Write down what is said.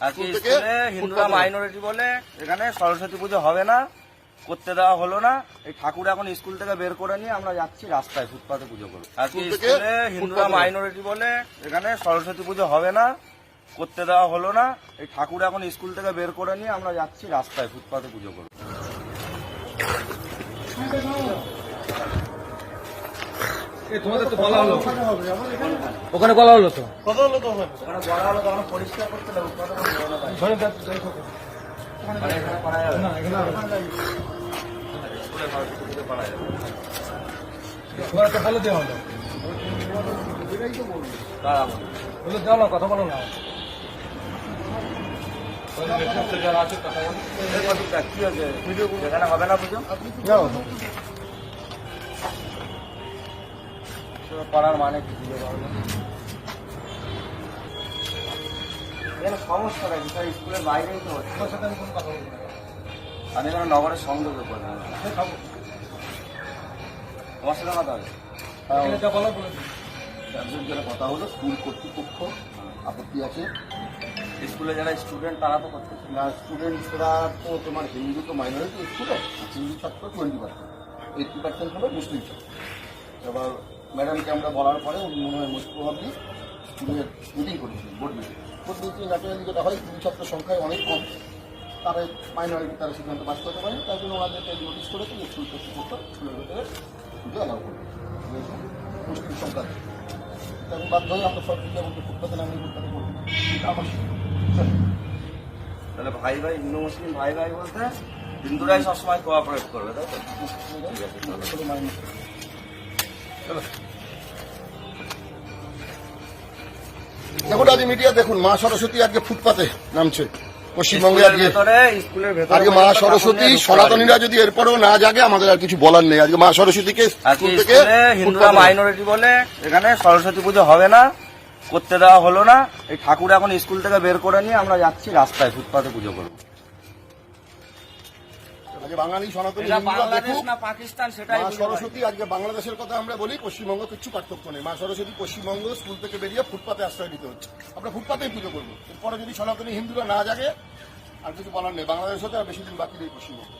আজকে স্কুল থেকে হিন্দুরা মাইনরিটি বলে এখানে সরস্বতী পুজো হবে না করতে দেওয়া হলো না। এই ঠাকুর এখন স্কুল থেকে বের করে নিয়ে আমরা যাচ্ছি রাস্তায় ফুটপাতে পুজো করব আজকে স্কুলে হিন্দুরা মাইনরিটি বলে এখানে সরস্বতী পুজো হবে না করতে দেওয়া হলো না। এই ঠাকুর এখন স্কুল থেকে বের করে নিয়ে আমরা যাচ্ছি রাস্তায় ফুটপাতে পুজো করব তোমাদের তো বলা হলো। ওখানে বলা হলো তো? ওখানে। বলা হলো তখন পরিষ্কার করতে। ওখানে তো বলে দেওয়া হলো। দেওয়া হলো কথা বলো না। তো আছে কথা বলো। কি হয়েছে? এখানে হবে না পুজো করার মানে কি করবে এখানে সমস্যাটা কি স্যার স্কুলের বাইরেই তো তোমার সাথে আমি কোনো কথা বলব না। আমি এখানে নগরের সংযোগের প্রধান সে খাব। তোমার সাথে কথা হবে? একজন যারা কথা হলো স্কুল কর্তৃপক্ষ আপত্তি আছে। স্কুলে যারা স্টুডেন্ট তারা তো করতেছে না স্টুডেন্টসরা তো তোমার হিন্দু তো মাইনরিটি স্কুলে হিন্দু ছাত্র টোয়েন্টি পার্সেন্ট এইটটি পার্সেন্ট হলো মুসলিম ছাত্র। এবার ম্যাডামকে আমরা বলার পরে উনি মনে হয় মোস্ট প্রভাবলি মিটিং করেছিলেন board meeting board meeting naturally যেটা হয় হিন্দু ছাত্র সংখ্যায় অনেক কম। তারা মাইনরিটি তারা সিদ্ধান্ত পাস করতে পারে তার জন্য ওনাদেরকে নোটিশ করেছে যে স্কুল কর্তৃপক্ষ স্কুলের ভেতরে পুজো অ্যালাউ করবে। মুসলিম আছে। তখন বাধ্য হয়ে আমরা সব দিকে আমাকে ফুটপাতে নামিয়ে ফুটপাতে করব এটা আমার তাহলে ভাই ভাই হিন্দু মুসলিম ভাই ভাই বলতে হিন্দুরাই সবসময় কোঅপারেট করবে তাই তো? দেখুন আজ মিডিয়া দেখুন মা সরস্বতী আজকে ফুটপাতে নামছে। পশ্চিমবঙ্গে আজকে আজকে মা সরস্বতী সনাতনীরা যদি এরপরেও না জাগে আমাদের আর কিছু বলার নেই। আজকে মা সরস্বতীকে স্কুল থেকে হিন্দুরা মাইনরিটি বলে এখানে সরস্বতী পুজো হবে না করতে দেওয়া হলো না। এই ঠাকুর এখন স্কুল থেকে বের করে নিয়ে আমরা যাচ্ছি রাস্তায় ফুটপাতে পুজো করব। আজকে বাঙালি সনাতনী পাকিস্তান সেটাই মা সরস্বতী আজকে বাংলাদেশের কথা আমরা বলি পশ্চিমবঙ্গ কিছু পার্থক্য নেই। মা সরস্বতী পশ্চিমবঙ্গ স্কুল থেকে বেরিয়ে ফুটপাতে আশ্রয় নিতে হচ্ছে। আমরা ফুটপাতেই পুজো করব। এরপরে যদি সনাতনী হিন্দুরা না জাগে আর কিছু বলার নেই। বাংলাদেশ হতে আর বেশি দিন বাকি নেই পশ্চিমবঙ্গ।